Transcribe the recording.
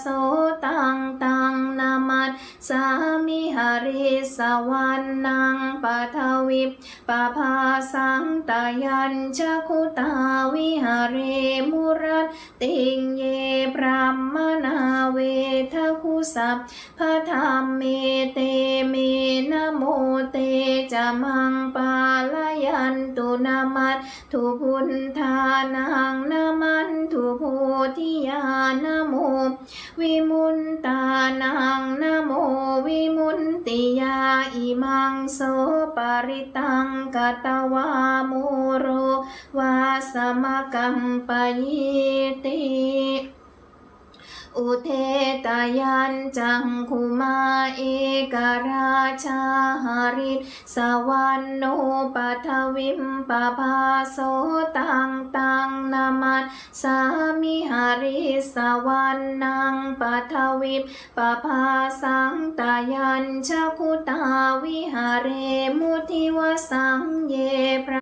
โสตังตังนามัสสามิหาริสวรรนังปะทวิปปะภาสังตายัญชคุตาวิหาเรมุรัตติงเยพรหมนาเวทคุสัพพะธรรมเมเตเมนโมเตจะมังปาลยันตุนามัสทุพุทานังนา ทิยานโม วิมุนตานังนโม วิมุนติยาอิมังโสปาริตังกตวาโมโรวาสมกัมปยิติอุเทตยันจังคุมาเอกราชาหาริสวรรณโนปัทวิมปะภาโสตังตังนานสามิหาริสวรรนังปัทวิปปะภาสังตายัญชาคุตาวิหาเรมุทิวสังเยพระ